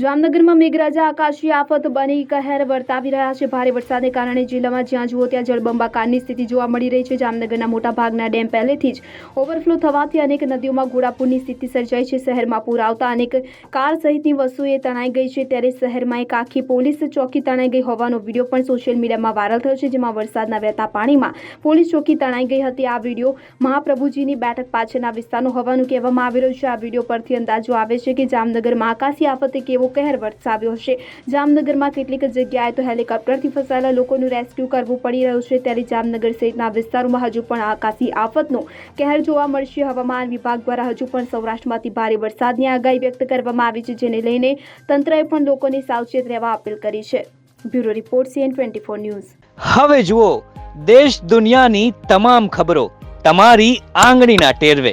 જામનગરમાં મેઘરાજા આકાશી આફત બની કહેર વર્તાવી રહ્યા છે. ભારે વરસાદને કારણે જિલ્લામાં જ્યાં જુઓ ત્યાં જળબંબાકારની સ્થિતિ જોવા મળી રહી છે. જામનગરના મોટા ભાગના ડેમ પહેલેથી જ ઓવરફ્લો થવાથી અનેક નદીઓમાં ઘોડાપૂરની સ્થિતિ સર્જાઈ છે. શહેરમાં પૂર આવતા અનેક કાર સહિતની વસ્તુએ તણાઈ ગઈ છે. ત્યારે શહેરમાં એક આખી પોલીસ ચોકી તણાઈ ગઈ હોવાનો વીડિયો પણ સોશિયલ મીડિયામાં વાયરલ થયો છે, જેમાં વરસાદના વહેતા પાણીમાં પોલીસ ચોકી તણાઈ ગઈ હતી. આ વીડિયો મહાપ્રભુજીની બેઠક પાછળના વિસ્તારનો હોવાનું કહેવામાં આવી રહ્યું છે. આ વીડિયો પરથી અંદાજો આવે છે કે જામનગરમાં આકાશી આફતે કેવો કહેર વરસાવ્યો હશે જામનગરમાં કેટલીક જગ્યાએ તો હેલિકોપ્ટરથી ફસાયેલા લોકોનું રેસ્ક્યુ કરવું પડી રહ્યું છે. ત્યારે જામનગર સહિતના વિસ્તારોમાં હજુ પણ આકાશી આફતનો કહેર જોવા મળશે. હવામાન વિભાગ દ્વારા હજુ પણ સૌરાષ્ટ્રમાંથી ભારે વરસાદની આગાહી વ્યક્ત કરવામાં આવી છે, જેને લઈને તંત્રએ પણ લોકોને સાવચેત રહેવા અપીલ કરી છે. Bureau report CN twenty four news. હવે જુઓ, દેશ દુનિયાની તમામ ખબરો તમારી આંગળીના ટેરવે.